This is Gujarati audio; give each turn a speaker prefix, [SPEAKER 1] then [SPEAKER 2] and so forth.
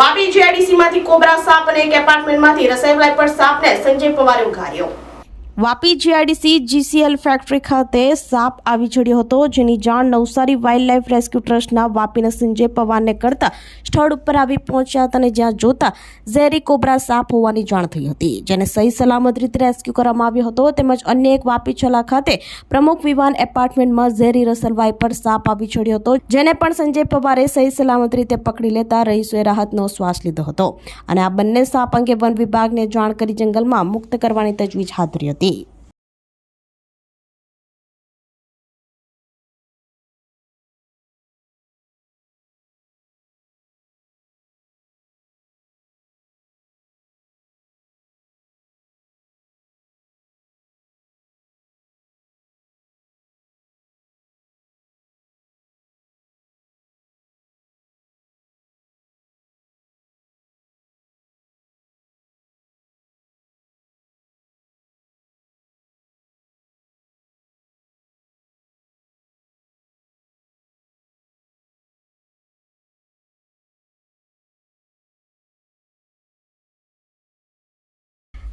[SPEAKER 1] વાપી જીઆઈડીસીમાંથી કોબરા સાપ અને એક એપાર્ટમેન્ટમાંથી રસાયણ પર સાપને સંજય પવારે ઉઘાર્યો. વાપી જીઆઈડીસી જીસીએલ ફેક્ટરી ખાતે સાપ આવી ચડ્યો હતો. જેની જાણ નવસારી વાઇલ્ડ લાઇફ રેસ્ક્યુ ટ્રસ્ટના વાપીના સંજય પવારને કરતા સ્થળ ઉપર આવી પહોંચ્યા હતા અને જ્યાં જોતા ઝેરી કોબરા સાપ હોવાની જાણ થઈ હતી. જેને સહી સલામત રીતે રેસ્ક્યુ કરવામાં આવ્યો હતો. તેમજ અન્ય એક વાપી છલા ખાતે પ્રમુખ વિવાન એપાર્ટમેન્ટમાં ઝેરી રસલવાઈ પર સાપ આવી ચડ્યો હતો. જેને પણ સંજય પવારે સહી સલામત રીતે પકડી લેતા રહીશોએ રાહતનો શ્વાસ લીધો હતો. અને આ બંને સાપ અંગે વન વિભાગને જાણ કરી જંગલમાં મુક્ત કરવાની તજવીજ હાથ ધરી હતી. 你